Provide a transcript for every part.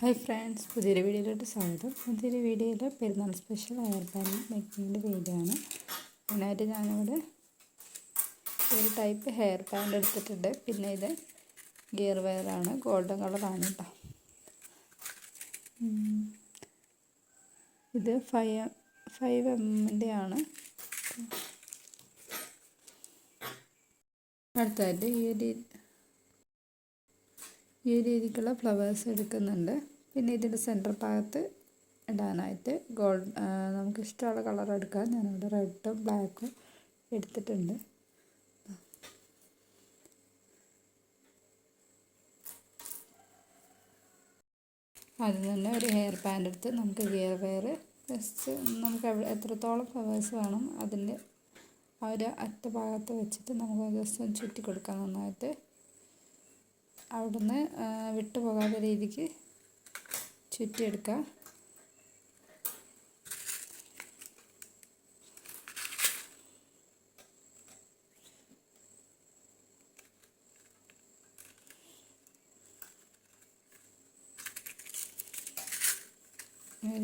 Hi friends പുതിയൊരു വീഡിയോയിലോട്ട് സ്വാഗതം. പുതിയൊരു വീഡിയോയിൽ പെരുന്നാൾ സ്പെഷ്യൽ ഹെയർ ബാൻഡ് മേക്കിങ്ങിന്റെ വീഡിയോ ആണ്. അതിനായിട്ട് ഞാനിവിടെ ഒരു ടൈപ്പ് ഹെയർ ബാൻഡ് എടുത്തിട്ടുണ്ട്. പിന്നെ ഇത് ഗിയർ വയറാണ് ഗോൾഡൻ കളറാണ് കേട്ടോ ഇത് ഫൈവ് ഫൈവ് എമ്മിന്റെ ആണ്. അടുത്തായിട്ട് ഈ ഒരു ഈ രീതിക്കുള്ള ഫ്ലവേഴ്സ് എടുക്കുന്നുണ്ട്. പിന്നെ ഇതിന്റെ സെന്റർ ഭാഗത്ത് ഇടാനായിട്ട് ഗോൾഡ് നമുക്ക് ഇഷ്ടമുള്ള കളർ എടുക്കാം. ഞാനിവിടെ റെഡും ബ്ലാക്കും എടുത്തിട്ടുണ്ട്. അതിൽ തന്നെ ഒരു ഹെയർ ബാൻഡ് എടുത്ത് നമുക്ക് ഗിയർ വെയർ ജസ്റ്റ് നമുക്ക് എത്രത്തോളം ഫ്ലവേഴ്സ് വേണം അതിന്റെ ആ ഒരു അറ്റ ഭാഗത്ത് വെച്ചിട്ട് നമുക്ക് ജസ്റ്റ് ഒന്ന് ചുറ്റി കൊടുക്കാം നന്നായിട്ട്. അവിടുന്ന് വിട്ടുപോകാത്ത രീതിക്ക് ചുറ്റിയെടുക്കുക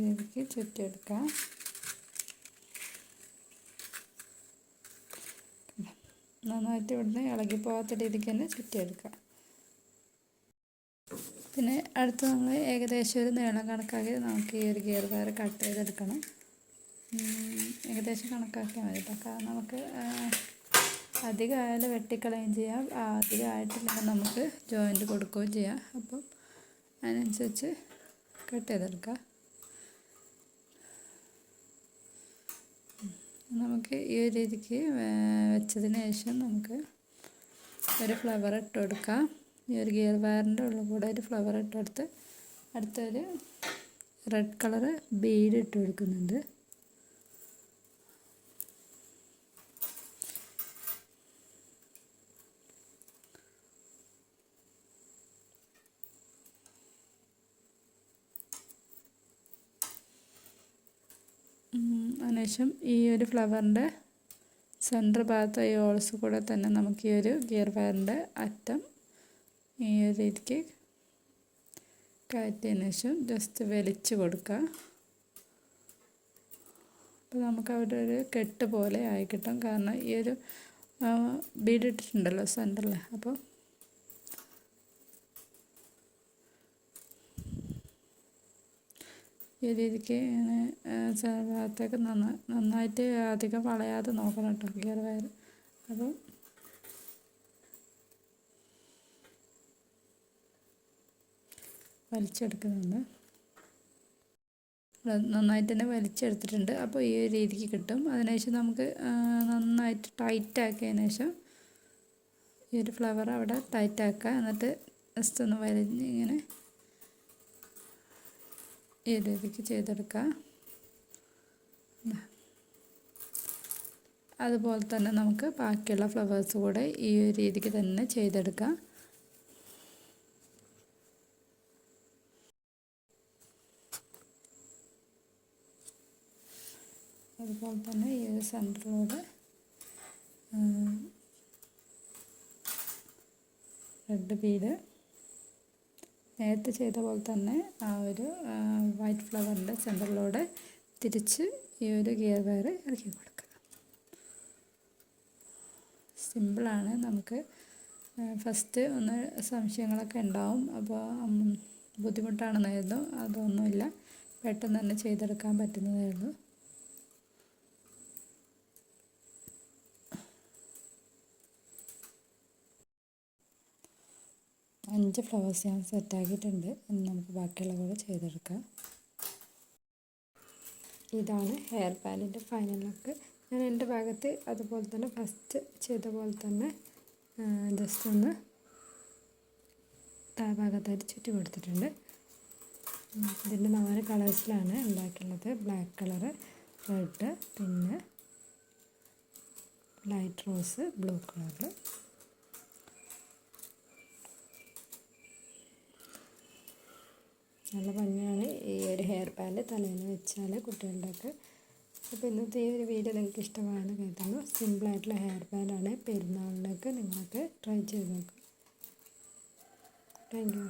രീതിക്ക് ചുറ്റിയെടുക്കാം. നന്നായിട്ട് ഇവിടുന്ന് ഇളകി പോകാത്ത രീതിക്ക് തന്നെ ചുറ്റിയെടുക്കാം. പിന്നെ അടുത്ത് നമ്മൾ ഏകദേശം ഒരു നീളം കണക്കാക്കി നമുക്ക് ഈ ഒരു ഗിയർ വയർ കട്ട് ചെയ്തെടുക്കണം. ഏകദേശം കണക്കാക്കിയാൽ മതി. കേട്ടോ കാരണം നമുക്ക് അധികമായാലും വെട്ടിക്കളയും ചെയ്യാം. അധികമായിട്ടില്ലെങ്കിൽ നമുക്ക് ജോയിന്റ് കൊടുക്കുകയും ചെയ്യാം. അപ്പം അതിനനുസരിച്ച് കട്ട് ചെയ്തെടുക്കാം നമുക്ക് ഈ ഒരു രീതിക്ക് വെച്ചതിന് ശേഷം നമുക്ക് ഒരു ഫ്ലവർ ഇട്ട് കൊടുക്കാം. ഈ ഒരു ഗിയർ വയറിന്റെ ഉള്ളിൽ കൂടെ ഒരു ഫ്ലവർ ഇട്ടെടുത്ത് അടുത്തൊരു റെഡ് കളറ് ബീഡ് ഇട്ട് കൊടുക്കുന്നുണ്ട്. അതിനുശേഷം ഈ ഒരു ഫ്ലവറിന്റെ സെന്റർ ഭാഗത്ത് ഈ ഓൾസ് കൂടെ തന്നെ നമുക്ക് ഈ ഒരു ഗിയർ വയറിന്റെ അറ്റം ഈ ഒരു രീതിക്ക് കയറ്റിയതിന് ശേഷം ജസ്റ്റ് വലിച്ചു കൊടുക്കുക. അപ്പോൾ നമുക്ക് അവിടെ ഒരു കെട്ട് പോലെ ആയി കിട്ടും. കാരണം ഈ ഒരു ബീഡ് ഇട്ടിട്ടുണ്ടല്ലോ സെന്ററിൽ അപ്പോൾ ഈ രീതിക്ക് ഇങ്ങനെ ഭാഗത്തേക്ക് നന്നായി നന്നായിട്ട് അധികം വളയാതെ നോക്കണം കേട്ടോ. ഗിയർ വയർ അപ്പോൾ വലിച്ചെടുക്കുന്നുണ്ട് നന്നായിട്ട് തന്നെ വലിച്ചെടുത്തിട്ടുണ്ട്. അപ്പോൾ ഈ ഒരു രീതിക്ക് കിട്ടും. അതിനുശേഷം നമുക്ക് നന്നായിട്ട് ടൈറ്റ് ശേഷം ഈ ഒരു ഫ്ലവർ അവിടെ ടൈറ്റ് ആക്കുക എന്നിട്ട് ജസ്റ്റ് ഒന്ന് വലിഞ്ഞ് ഇങ്ങനെ ഈ രീതിക്ക് ചെയ്തെടുക്കുക. അതുപോലെ തന്നെ നമുക്ക് ബാക്കിയുള്ള ഫ്ലവേഴ്സ് കൂടെ ഈ ഒരു രീതിക്ക് തന്നെ ചെയ്തെടുക്കാം. അതുപോലെ തന്നെ ഈ സെന്ററിലൂടെ റെഡ് ബീഡ് നേരത്തെ ചെയ്ത പോലെ തന്നെ ആ ഒരു വൈറ്റ് ഫ്ലവറിന്റെ സെന്ററിലൂടെ തിരിച്ച് ഈ ഒരു ഗിയർ വയർ ഇറക്കി കൊടുക്കുക. സിമ്പിളാണ് നമുക്ക് ഫസ്റ്റ് ഒന്ന് സംശയങ്ങളൊക്കെ ഉണ്ടാവും അപ്പോൾ ബുദ്ധിമുട്ടാണെന്നായിരുന്നു അതൊന്നുമില്ല പെട്ടെന്ന് തന്നെ ചെയ്തെടുക്കാൻ പറ്റുന്നതേ ഉള്ളൂ. അഞ്ച് ഫ്ലവേഴ്സ് ഞാൻ സെറ്റാക്കിയിട്ടുണ്ട് ഇനി നമുക്ക് ബാക്കിയുള്ള കൂടെ ചെയ്തെടുക്കാം. ഇതാണ് ഹെയർ ബാൻഡിന്റെ ഫൈനൽ ലുക്ക് ഞാൻ എന്റെ ഭാഗത്ത് അതുപോലെ തന്നെ ഫസ്റ്റ് ചെയ്ത പോലെ തന്നെ ജസ്റ്റ് ഒന്ന് താഴ്ഭാഗത്തായിട്ട് ചുറ്റി കൊടുത്തിട്ടുണ്ട്. ഇതിന്റെ നാല് കളേഴ്സിലാണ് ഉണ്ടാക്കിയുള്ളത്. ബ്ലാക്ക് കളറ് റെഡ് പിന്നെ ലൈറ്റ് റോസ് ബ്ലൂ കളറിൽ നല്ല ഭംഗിയാണ്. ഈ ഒരു ഹെയർ ബാൻഡ് തലയിൽ വെച്ചാൽ കുട്ടികളുടെയൊക്കെ. അപ്പോൾ ഇന്നത്തെ ഈ ഒരു വീഡിയോ നിങ്ങൾക്ക് ഇഷ്ടമാണെന്ന് കരുതുന്നു. സിമ്പിളായിട്ടുള്ള ഹെയർ ബാൻഡാണ് പെരുന്നാളിനൊക്കെ നിങ്ങൾക്ക് ട്രൈ ചെയ്ത് നോക്കാം. Thank you